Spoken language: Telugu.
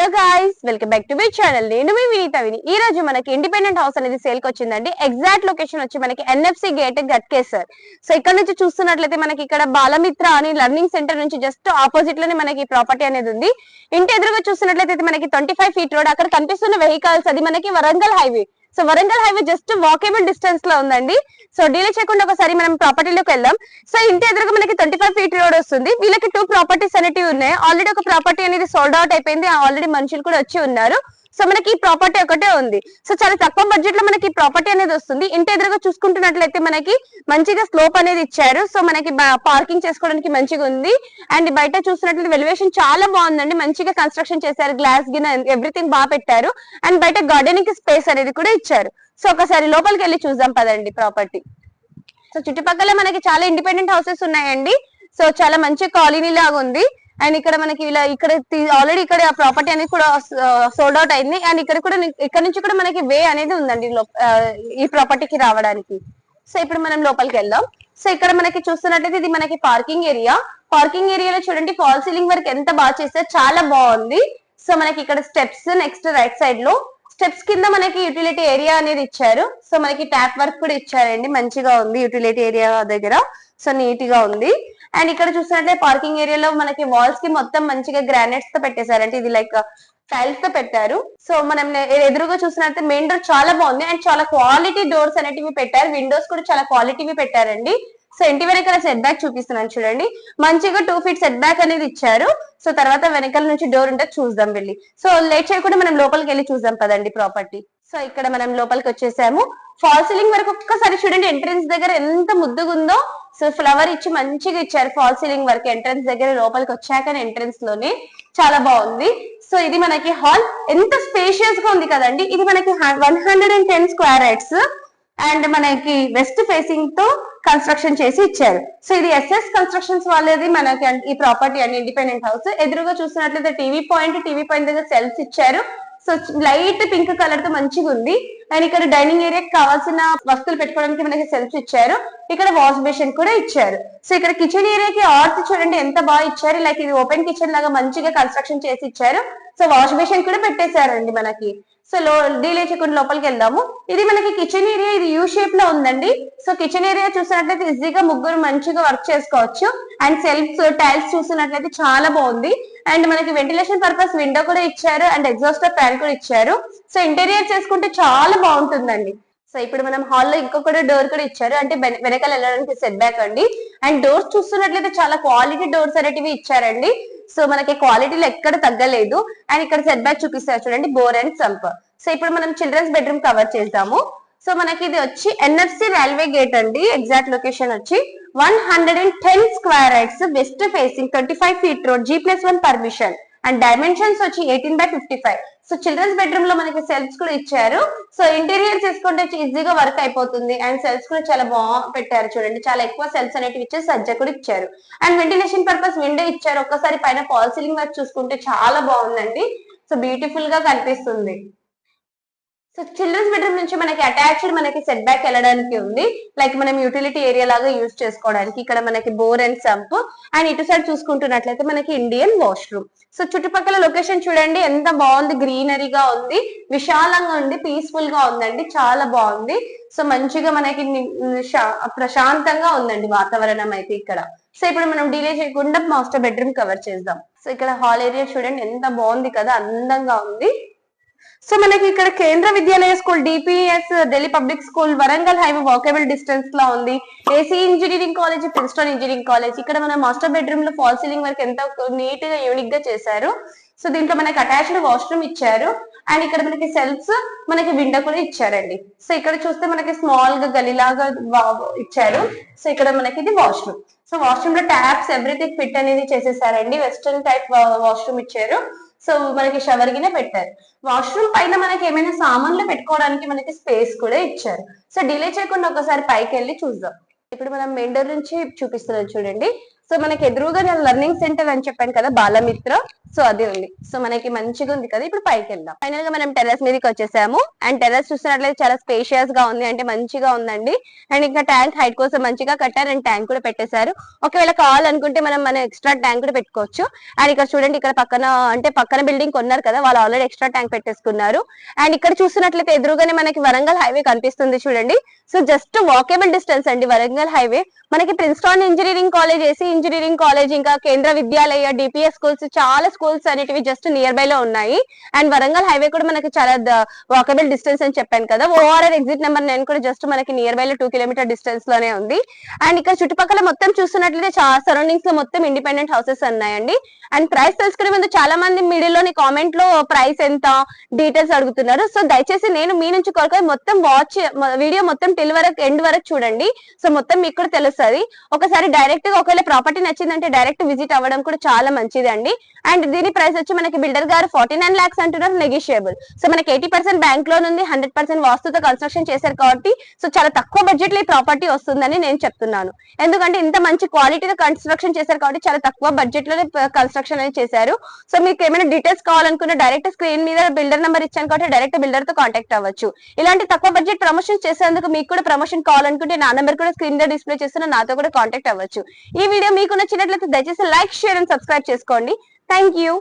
Hello guys welcome back to my channel నేను మీ వినీత విని ఈ రోజు మనకి ఇండిపెండెంట్ హౌస్ అనేది సేల్కి వచ్చిందండి. ఎగ్జాక్ట్ లొకేషన్ వచ్చి మనకి ఎన్ఎఫ్సి గేట్ గట్కేసర్ సో ఇక్కడ నుంచి చూస్తున్నట్లయితే మనకి ఇక్కడ బాలమిత్ర అని లర్నింగ్ సెంటర్ నుంచి జస్ట్ ఆపోజిట్లోనే మనకి ప్రాపర్టీ అనేది ఉంది. ఇంటి ఎదురుగా చూస్తున్నట్లయితే మనకి ట్వంటీ ఫైవ్ ఫీట్ రోడ్ అక్కడ కనిపిస్తున్న వెహికల్స్ అది మనకి Warangal highway so Warangal highway just walkable డిస్టెన్స్లో ఉందండి. సో డీలే చేయకుండా ఒకసారి మనం ప్రాపర్టీలోకి వెళ్దాం. సో ఇంటి ఎదురుగా మనకి ట్వంటీ ఫైవ్ ఫీట్ రోడ్ వస్తుంది. వీళ్ళకి టూ ప్రాపర్టీస్ అనేటివి ఉన్నాయి. ఆల్రెడీ ఒక ప్రాపర్టీ అనేది సోల్డ్ అవుట్ అయిపోయింది. ఆల్రెడీ మనుషులు కూడా వచ్చి ఉన్నారు. సో మనకి ఈ ప్రాపర్టీ ఒకటే ఉంది. సో చాలా తక్కువ బడ్జెట్లో మనకి ప్రాపర్టీ అనేది వస్తుంది. ఇంటి ఎదురుగా చూసుకుంటున్నట్లయితే మనకి మంచిగా స్లోప్ అనేది ఇచ్చారు. సో మనకి పార్కింగ్ చేసుకోవడానికి మంచిగా ఉంది. అండ్ బయట చూసినట్లయితే వెలివేషన్ చాలా బాగుందండి. మంచిగా కన్స్ట్రక్షన్ చేశారు. గ్లాస్ గిన్ ఎవ్రీథింగ్ బాగా పెట్టారు. అండ్ బయట గార్డెనింగ్ స్పేస్ అనేది కూడా ఇచ్చారు. సో ఒకసారి లోపలికి వెళ్ళి చూద్దాం పదండి ప్రాపర్టీ సో చుట్టుపక్కల మనకి చాలా ఇండిపెండెంట్ హౌసెస్ ఉన్నాయండి. సో చాలా మంచి కాలనీ లాగా ఉంది. అండ్ ఇక్కడ మనకి ఇలా ఇక్కడ ఆల్రెడీ ఇక్కడ ప్రాపర్టీ అనేది కూడా సోల్డ్ అవుట్ అయింది. అండ్ ఇక్కడ కూడా ఇక్కడ నుంచి కూడా మనకి వే అనేది ఉందండి ఈ ప్రాపర్టీకి రావడానికి. సో ఇప్పుడు మనం లోపలికి వెళ్దాం. సో ఇక్కడ మనకి చూస్తున్నట్లయితే ఇది మనకి పార్కింగ్ ఏరియా పార్కింగ్ ఏరియాలో చూడండి ఫాల్ సీలింగ్ వర్క్ ఎంత బాగా చేస్తే చాలా బాగుంది. సో మనకి ఇక్కడ స్టెప్స్ నెక్స్ట్ రైట్ సైడ్లో. స్టెప్స్ కింద మనకి యూటిలిటీ ఏరియా అనేది ఇచ్చారు. సో మనకి ట్యాప్ వర్క్ కూడా ఇచ్చారండి. మంచిగా ఉంది యూటిలిటీ ఏరియా దగ్గర. సో నీట్గా ఉంది. అండ్ ఇక్కడ చూసినట్లయితే పార్కింగ్ ఏరియాలో మనకి వాల్స్కి మొత్తం మంచిగా గ్రానైట్స్తో పెట్టేశారు అంటే ఇది లైక్ టైల్స్ uh, తో పెట్టారు. సో మనం ఎదురుగా చూసినట్లయితే మెయిన్ డోర్ చాలా బాగుంది. అండ్ చాలా క్వాలిటీ డోర్స్ అనేటివి పెట్టారు. విండోస్ కూడా చాలా క్వాలిటీవి పెట్టారండి. సో ఇంటి వెనకాల సెట్ బ్యాక్ చూపిస్తున్నాను చూడండి. మంచిగా టూ ఫీట్ సెట్ బ్యాక్ అనేది ఇచ్చారు. సో తర్వాత వెనకాల నుంచి డోర్ ఉంటే చూద్దాం వెళ్ళి. సో లేట్ చేయకుండా మనం లోపలికి వెళ్ళి చూద్దాం పదండి ప్రాపర్టీ సో ఇక్కడ మనం లోపలికి వచ్చేసాము. ఫాల్ సీలింగ్ వరకు ఒక్కసారి చూడండి ఎంట్రన్స్ దగ్గర ఎంత ముద్దుగా ఉందో సో ఫ్లవర్ ఇచ్చి మంచిగా ఇచ్చారు ఫాల్ సీలింగ్ వరకు. ఎంట్రన్స్ దగ్గర లోపలికి వచ్చాక ఎంట్రన్స్లోనే చాలా బాగుంది. సో ఇది మనకి హాల్ ఎంత స్పేషియస్గా ఉంది కదండి. ఇది మనకి one hundred and ten square yards and మనకి వెస్ట్ ఫేసింగ్తో కన్స్ట్రక్షన్ చేసి ఇచ్చారు. సో ఇది ఎస్ఎస్ కన్స్ట్రక్షన్స్ వాళ్ళది. మనకి ఈ ప్రాపర్టీ అండి ఇండిపెండెంట్ హౌస్ ఎదురుగా చూసినట్లయితే టీవీ పాయింట్ టీవీ పాయింట్ దగ్గర సెల్స్ ఇచ్చారు. సో లైట్ పింక్ కలర్తో మంచిగా ఉంది. అండ్ ఇక్కడ డైనింగ్ ఏరియాకి కావాల్సిన వస్తువులు పెట్టుకోవడానికి మనకి సెల్ఫ్ ఇచ్చారు. ఇక్కడ వాష్ బేసిన్ కూడా ఇచ్చారు. సో ఇక్కడ కిచెన్ ఏరియాకి ఆర్త్ చూడండి ఎంత బాగా ఇచ్చారు. లైక్ ఇది ఓపెన్ కిచెన్ లాగా మంచిగా కన్స్ట్రక్షన్ చేసి ఇచ్చారు. సో వాష్ బేసిన్ కూడా పెట్టేశారండి మనకి. సో లో డీలే చేయకుండా లోపలికి వెళ్దాము. ఇది మనకి కిచెన్ ఏరియా ఇది యూ షేప్లో ఉందండి. సో కిచెన్ ఏరియా చూసినట్లయితే ఈజీగా ముగ్గురు మంచిగా వర్క్ చేసుకోవచ్చు. అండ్ సెల్ఫ్స్ టైల్స్ చూసినట్లయితే చాలా బాగుంది. అండ్ మనకి వెంటిలేషన్ పర్పస్ విండో కూడా ఇచ్చారు. అండ్ ఎగ్జాస్టర్ ఫ్యాన్ కూడా ఇచ్చారు. సో ఇంటీరియర్ చేసుకుంటే చాలా బాగుంటుందండి. సో ఇప్పుడు మనం హాల్లో ఇంకొకటి డోర్ కూడా ఇచ్చారు. అంటే వెనకాల వెళ్ళడానికి సెట్ బ్యాక్ అండి. అండ్ డోర్స్ చూస్తున్నట్లయితే చాలా క్వాలిటీ డోర్స్ అనేటివి ఇచ్చారండి. సో మనకి క్వాలిటీలో ఎక్కడ తగ్గలేదు. అండ్ ఇక్కడ సెట్ బ్యాక్ చూపిస్తారు చూడండి. బోర్ అండ్ సంప్ సో ఇప్పుడు మనం చిల్డ్రన్స్ బెడ్రూమ్ కవర్ చేద్దాము. సో మనకి ఇది వచ్చి ఎన్ఎఫ్సి రైల్వే గేట్ అండి. ఎగ్జాక్ట్ లొకేషన్ వచ్చి one hundred and ten square yards west facing twenty five feet road G plus one permission and dimensions వచ్చి eighteen by fifty five so children's బెడ్రూమ్లో మనకి సెల్ఫ్స్ కూడా ఇచ్చారు. సో ఇంటీరియర్ తీసుకుంటే ఈజీగా వర్క్ అయిపోతుంది. అండ్ సెల్ఫ్స్ కూడా చాలా బాగా పెట్టారు చూడండి. చాలా ఎక్కువ సెల్ఫ్స్ అనేటివి ఇచ్చారు సజ్జ కూడా ఇచ్చారు. అండ్ వెంటిలేషన్ పర్పస్ విండో ఇచ్చారు. ఒక్కసారి పైన ఫాల్ సీలింగ్ వర్క్ చూసుకుంటే చాలా బాగుందండి. సో బ్యూటిఫుల్గా కనిపిస్తుంది. సో చిల్డ్రన్స్ బెడ్రూమ్ నుంచి మనకి అటాచ్డ్ మనకి సెట్ బ్యాక్ వెళ్ళడానికి ఉంది. లైక్ మనం యూటిలిటీ ఏరియా లాగా యూజ్ చేసుకోవడానికి. ఇక్కడ మనకి బోర్ అండ్ సంప్ అండ్ ఇటు సైడ్ చూసుకుంటున్నట్లయితే మనకి ఇండియన్ వాష్రూమ్ సో చుట్టుపక్కల లొకేషన్ చూడండి. ఎంత బాగుంది. గ్రీనరీగా ఉంది. విశాలంగా ఉంది. పీస్ఫుల్గా ఉందండి. చాలా బాగుంది. సో మంచిగా మనకి ప్రశాంతంగా ఉందండి వాతావరణం అయితే ఇక్కడ. సో ఇప్పుడు మనం డిలే చేయకుండా మాస్టర్ బెడ్రూమ్ కవర్ చేద్దాం. సో ఇక్కడ హాల్ ఏరియా చూడండి. ఎంత బాగుంది కదా. అందంగా ఉంది. సో మనకి ఇక్కడ Kendra Vidyalaya school DPS Delhi public school Warangal highway walkable డిస్టెన్స్లో ఉంది. AC engineering college Princeton engineering college ఇక్కడ మన మాస్టర్ బెడ్రూమ్లో ఫాల్ సీలింగ్ వరకు ఎంత నీట్గా యూనిక్గా చేశారు. సో దీంట్లో మనకి అటాచ్డ్ వాష్రూమ్ ఇచ్చారు. అండ్ ఇక్కడ మనకి సెల్ఫ్స్ మనకి విండో కూడా ఇచ్చారండి. సో ఇక్కడ చూస్తే మనకి స్మాల్గా గలిలాగా ఇచ్చారు. సో ఇక్కడ మనకి ఇది వాష్రూమ్. సో వాష్రూమ్లో ట్యాప్స్ ఎవ్రీథింగ్ ఫిట్ అనేది చేసేసారండి. వెస్టర్న్ టైప్ వాష్రూమ్ ఇచ్చారు. సో మనకి షవర్ గినే పెట్టారు. వాష్రూమ్ పైన మనకి ఏమైనా సామాన్లు పెట్టుకోవడానికి మనకి స్పేస్ కూడా ఇచ్చారు. సో డిలే చేయకుండా ఒకసారి పైకి వెళ్ళి చూద్దాం. ఇప్పుడు మనం మెండర్ నుంచి చూపిస్తున్నాం చూడండి. సో మనకి ఎదురుగా నేను లెర్నింగ్ సెంటర్ అని చెప్పాను కదా బాలమిత్ర. సో అది ఉంది. సో మనకి మంచిగా ఉంది కదా ఇప్పుడు పైకి వెళ్దాం. ఫైనల్గా మనం టెర్రస్ మీదకి వచ్చేసాము. అండ్ టెర్రస్ చూసినట్లయితే చాలా స్పేషియస్గా ఉంది అంటే మంచిగా ఉందండి. అండ్ ఇంకా ట్యాంక్ హైట్ కోసం మంచిగా కట్టారు అండ్ ట్యాంక్ కూడా పెట్టేశారు. ఒకవేళ కావాలనుకుంటే మనం మన ఎక్స్ట్రా ట్యాంక్ కూడా పెట్టుకోవచ్చు. అండ్ ఇక్కడ చూడండి ఇక్కడ పక్కన అంటే పక్కన బిల్డింగ్ కొన్నారు కదా వాళ్ళు ఆల్రెడీ ఎక్స్ట్రా ట్యాంక్ పెట్టేసుకున్నారు. అండ్ ఇక్కడ చూసినట్లయితే ఎదురుగానే మనకి వరంగల్ హైవే కనిపిస్తుంది చూడండి. సో జస్ట్ వాకేబుల్ డిస్టెన్స్ అండి వరంగల్ హైవే మనకి ప్రిన్స్టాన్ ఇంజనీరింగ్ కాలేజ్ వేసి ఇంజనీరింగ్ కాలేజ్ ఇంకా కేంద్ర విద్యాలయ డిపిఎస్ స్కూల్స్ చాలా స్కూల్స్ అనేటివి జస్ట్ నియర్ బై లో ఉన్నాయి. అండ్ వరంగల్ హైవే కూడా మనకి చాలా వాకబుల్ డిస్టెన్స్ అని చెప్పాను కదా. ఓఆర్ఆర్ ఎగ్జిట్ నెంబర్ నేను కూడా జస్ట్ మనకి నియర్ బై లో టూ కిలోమీటర్ డిస్టెన్స్లోనే ఉంది. అండ్ ఇక్కడ చుట్టుపక్కల మొత్తం చూస్తున్నట్లయితే సరౌండింగ్స్లో మొత్తం ఇండిపెండెంట్ హౌసెస్ ఉన్నాయండి. అండ్ ప్రైస్ తెలుసుకునే ముందు చాలా మంది మీడియాలోని కామెంట్లో ప్రైస్ ఎంత డీటెయిల్స్ అడుగుతున్నారు. సో దయచేసి నేను మీ నుంచి కొరకు మొత్తం వాచ్ వీడియో మొత్తం టిల్ వరకు ఎండ్ వరకు చూడండి. సో మొత్తం మీకు కూడా తెలుస్తుంది. ఒకసారి డైరెక్ట్గా ఒకవేళ ప్రాపర్టీ నచ్చిందంటే డైరెక్ట్ విజిట్ అవ్వడం కూడా చాలా మంచిది అండి అండ్ దీని ప్రైస్ వచ్చి మనకి బిల్డర్ గారు ఫార్టీ నైన్ లాక్స్ అంటున్నారు నెగిషియబుల్. సో మనకి ఎయిటీ పర్సెంట్ బ్యాంక్ లోన్ ఉంది హండ్రెడ్ పర్సెంట్ వాస్తుతో కన్స్ట్రక్షన్ చేశారు కాబట్టి సో చాలా తక్కువ బడ్జెట్లో ఈ ప్రాపర్టీ వస్తుందని నేను చెప్తున్నాను. ఎందుకంటే ఇంత మంచి క్వాలిటీతో కన్స్ట్రక్షన్ చేశారు కాబట్టి చాలా తక్కువ బడ్జెట్లోనే కన్స్ట్రక్షన్ అనేది చేశారు. సో మీకు ఏమైనా డీటెయిల్స్ కావాలనుకుంటే డైరెక్ట్ స్క్రీన్ మీద బిల్డర్ నెంబర్ ఇచ్చాను కాబట్టి డైరెక్ట్ బిల్డర్తో కాంటాక్ట్ అవ్వచ్చు. ఇలాంటి తక్కువ బడ్జెట్ ప్రమోషన్ చేసేందుకు మీకు కూడా ప్రమోషన్ కావాలనుకుంటే నా నెంబర్ కూడా స్క్రీన్ మీద డిస్ప్లే చేస్తున్న నాతో కూడా కాంటాక్ట్ అవ్వచ్చు. ఈ వీడియో మీకు నచ్చినట్లయితే దయచేసి లైక్ షేర్ అండ్ సబ్స్క్రైబ్ చేసుకోండి. Thank you